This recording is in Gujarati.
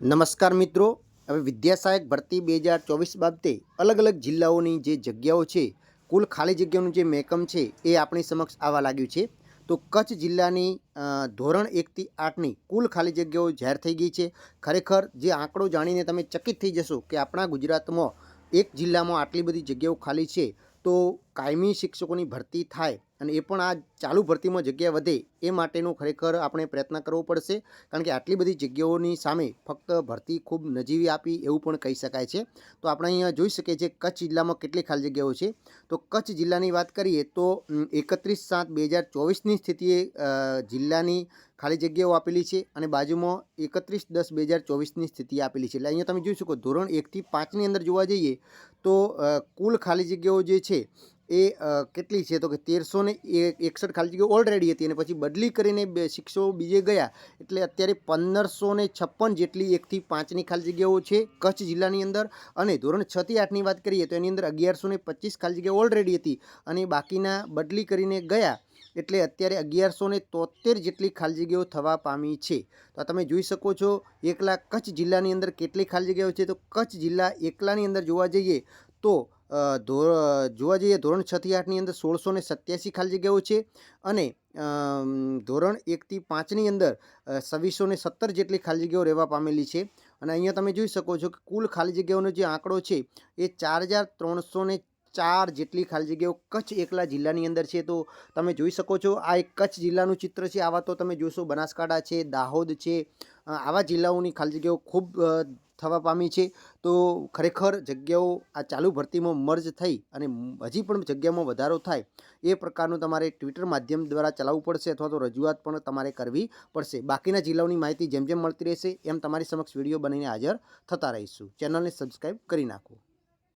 નમસ્કાર મિત્રો. હવે વિદ્યા સહાયક ભરતી બે હજાર ચોવીસ બાબતે અલગ અલગ જિલ્લાઓની જે જગ્યાઓ છે, કુલ ખાલી જગ્યાઓનું જે મેકમ છે, એ આપણી સમક્ષ આવવા લાગ્યું છે. તો કચ્છ જિલ્લાની ધોરણ એકથી આઠની કુલ ખાલી જગ્યાઓ જાહેર થઈ ગઈ છે. ખરેખર જે આંકડો જાણીને તમે ચકિત થઈ જશો કે આપણા ગુજરાતમાં એક જિલ્લામાં આટલી બધી જગ્યાઓ ખાલી છે, તો કાયમી શિક્ષકોની ભરતી થાય અને એ પણ આ ચાલુ ભરતીમાં જગ્યા વધે એ માટેનો ખરેખર આપણે પ્રયત્ન કરવો પડશે. કારણ કે આટલી બધી જગ્યાઓની સામે ફક્ત ભરતી ખૂબ નજીવી આપી એવું પણ કહી શકાય છે. તો આપણે અહીંયા જોઈ શકીએ છીએ કચ્છ જિલ્લામાં કેટલી ખાલી જગ્યાઓ છે. તો કચ્છ જિલ્લાની વાત કરીએ તો એકત્રીસ સાત બે હજાર ચોવીસની સ્થિતિએ જિલ્લાની ખાલી જગ્યાઓ આપેલી છે અને બાજુમાં એકત્રીસ દસ બે હજાર ચોવીસની સ્થિતિ આપેલી છે. એટલે અહીંયા તમે જોઈ શકો ધોરણ એકથી પાંચની અંદર જોવા જઈએ તો કુલ ખાલી જગ્યાઓ જે છે એ કેટલી છે? તો કે તેરસો ને એકસઠ ખાલી જગ્યાઓ ઓલરેડી હતી અને પછી બદલી કરીને બે શિક્ષકો બીજે ગયા. એટલે અત્યારે પંદરસો ને છપ્પન જેટલી એકથી પાંચની ખાલી જગ્યાઓ છે કચ્છ જિલ્લાની અંદર. અને ધોરણ છથી આઠની વાત કરીએ તો એની અંદર અગિયારસો ને પચીસ ખાલી જગ્યાઓ ઓલરેડી હતી અને બાકીના બદલી કરીને ગયા. એટલે અત્યારે અગિયારસો ને તોતેર જેટલી ખાલી જગ્યાઓ થવા પામી છે. તો તમે જોઈ શકો છો, એકલા કચ્છ જિલ્લાની અંદર કેટલી ખાલી જગ્યાઓ છે? તો કચ્છ જિલ્લા એકલાની અંદર જોવા જઈએ તો જોવા જઈએ ધોરણ છ આઠની અંદર સોળસો ને સત્યાસી ખાલી જગ્યાઓ છે અને ધોરણ એકથી પાંચની અંદર છવ્વીસો ને સત્તર જેટલી ખાલી જગ્યાઓ રહેવા પામેલી છે. અને અહીંયા તમે જોઈ શકો છો કે કુલ ખાલી જગ્યાઓનો જે આંકડો છે એ ચાર હજાર ત્રણસો ને ચાર જેટલી ખાલી જગ્યાઓ કચ્છ એકલા જિલ્લાની અંદર છે. તો તમે જોઈ શકો છો આ એક કચ્છ જિલ્લાનું ચિત્ર છે. આવા તો તમે જોશો બનાસકાંઠા છે, દાહોદ છે. આવા જિલ્લાઓની ખાલી જગ્યાઓ ખૂબ થવા પામી છે. તો ખરેખર જગ્યાઓ આ ચાલુ ભરતીમાં મર્જ થઈ અને હજી પણ જગ્યામાં વધારો થાય એ પ્રકારનું તમારે ટ્વિટર માધ્યમ દ્વારા ચલાવવું પડશે અથવા તો રજૂઆત પણ તમારે કરવી પડશે. બાકીના જિલ્લાઓની માહિતી જેમ જેમ મળતી રહેશે એમ તમારી સમક્ષ વીડિયો બનીને હાજર થતા રહીશું. ચેનલને સબસ્ક્રાઈબ કરી નાખો.